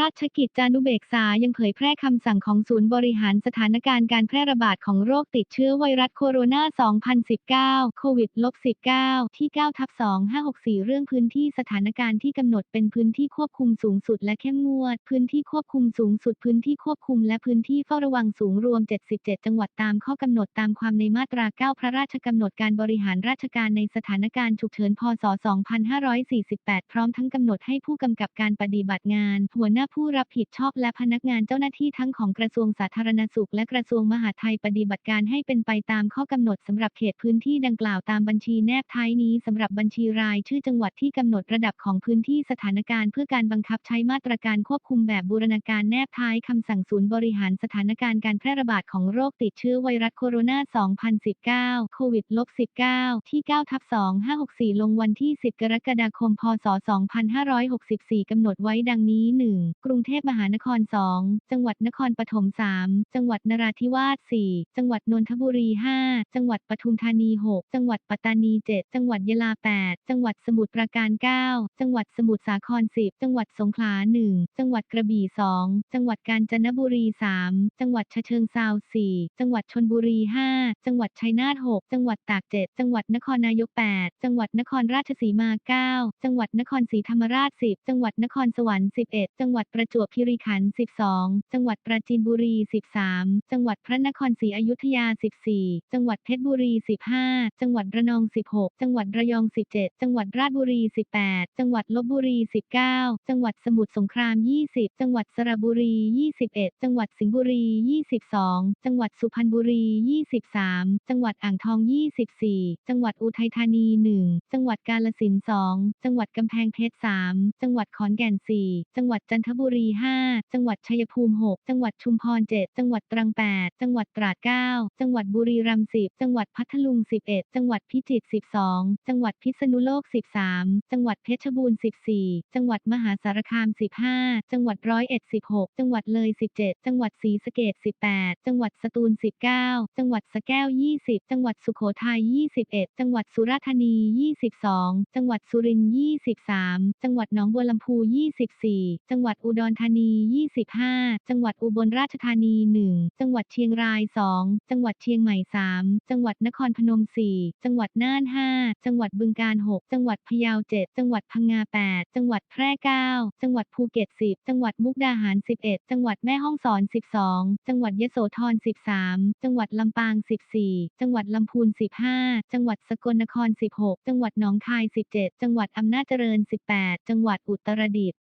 ราชกิจจานุเบกษายังเผยแพร่คำสั่งของศูนย์บริหารสถานการณ์การแพร่ระบาดของโรคติดเชื้อไวรัสโคโรนา 2019 โควิด -19 ที่ 9 ทับ 2564 เรื่องพื้นที่สถานการณ์ที่กำหนดเป็นพื้นที่ควบคุมสูงสุดและเข้มงวด พื้นที่ควบคุมสูงสุด พื้นที่ควบคุมและพื้นที่เฝ้าระวังสูงรวม 77 จังหวัดตามข้อกำหนดตามความในมาตรา 9 พระราชกำหนดการบริหารราชการในสถานการณ์ฉุกเฉิน พศ 2548 พร้อมทั้งกำหนดให้ผู้กำกับการปฏิบัติงานหัวหน้าผู้รับผิดชอบและพนักงานเจ้าหน้าที่ทั้งของกระทรวงสาธารณสุขและกระทรวงมหาดไทยปฏิบัติการให้เป็นไปตามข้อกำหนดสำหรับเขตพื้นที่ดังกล่าวตามบัญชีแนบท้ายนี้สำหรับบัญชีรายชื่อจังหวัดที่กำหนดระดับของพื้นที่สถานการณ์เพื่อการบังคับใช้มาตรการควบคุมแบบบูรณาการแนบท้ายคำสั่งศูนย์บริหารสถานการณ์การแพร่ระบาดของโรคติดเชื้อไวรัสโคโรนา 2019 โควิด -19 ที่9ทับ2564 ลงวันที่ 10 กรกฎาคม พศ 2564 กำหนดไว้ดังนี้ 1. กรุงเทพมหานคร 2 จังหวัดนครปฐม 3 จังหวัดนราธิวาส 4 จังหวัดนนทบุรี 5 จังหวัดปทุมธานี 6 จังหวัดปัตตานี 7 จังหวัดยะลา 8 จังหวัดสมุทรปราการ 9 จังหวัดสมุทรสาคร 10 จังหวัดสงขลา 1 จังหวัดกระบี่ 2 จังหวัดกาญจนบุรี 3 จังหวัดฉะเชิงเทรา4 จังหวัดชลบุรี 5 จังหวัดชัยนาท 6 จังหวัดตาก 7 จังหวัดนครนายก 8 จังหวัดนครราชสีมา 9 จังหวัดนครศรีธรรมราช 10 จังหวัดนครสวรรค์ 11 จังหวัดวัดประจวบคีรีขันธ์ 12 จังหวัดปราจีนบุรี 13 จังหวัดพระนครศรีอยุธยา 14 จังหวัดเพชรบุรี 15 จังหวัดระนอง 16 จังหวัดระยอง 17 จังหวัดราชบุรี 18 จังหวัดลบบุรี 19 จังหวัดสมุทรสงคราม 20 จังหวัดสระบุรี 21 จังหวัดสิงห์บุรี 22 จังหวัดสุพรรณบุรี 23 จังหวัดอ่างทอง 24 จังหวัดอุทัยธานี 1 จังหวัดกาฬสินธุ์ 2 จังหวัดกำแพงเพชร 3 จังหวัดขอนแก่น 4 จังหวัดจันทบุรี 5 จังหวัดชัยภูมิ 6 จังหวัดชุมพร 7 จังหวัดตรัง 8 จังหวัดตราด 9 จังหวัดบุรีรัมย์ 10 จังหวัดพัทลุง 11 จังหวัดพิจิตร 12 จังหวัดพิษณุโลก 13 จังหวัดเพชรบูรณ์ 14 จังหวัดมหาสารคาม 15 จังหวัดร้อยเอ็ด 16 จังหวัดเลย 17 จังหวัดศรีสะเกษ18 จังหวัดสตูล 19 จังหวัดสะแก้ว 20 จังหวัดสุโขทัย 21 จังหวัดสุราษฎร์ธานี 22 จังหวัดสุรินทร์ 23 จังหวัดหนองบัวลำพู 24 จังหวัดอุดรธานี 25 จังหวัดอุบลราชธานี 1 จังหวัดเชียงราย 2 จังหวัดเชียงใหม่ 3 จังหวัดนครพนม 4 จังหวัดน่าน 5 จังหวัดบึงกาฬ 6 จังหวัดพะเยา 7 จังหวัดพังงา 8 จังหวัดแพร่ 9 จังหวัดภูเก็ต 10 จังหวัดมุกดาหาร 11 จังหวัดแม่ฮ่องสอน 12 จังหวัดยโสธร 13 จังหวัดลำปาง 14 จังหวัดลำพูน 15 จังหวัดสกลนคร 16 จังหวัดหนองคาย 17 จังหวัดอำนาจเจริญ 18 จังหวัดอุตรดิตถ์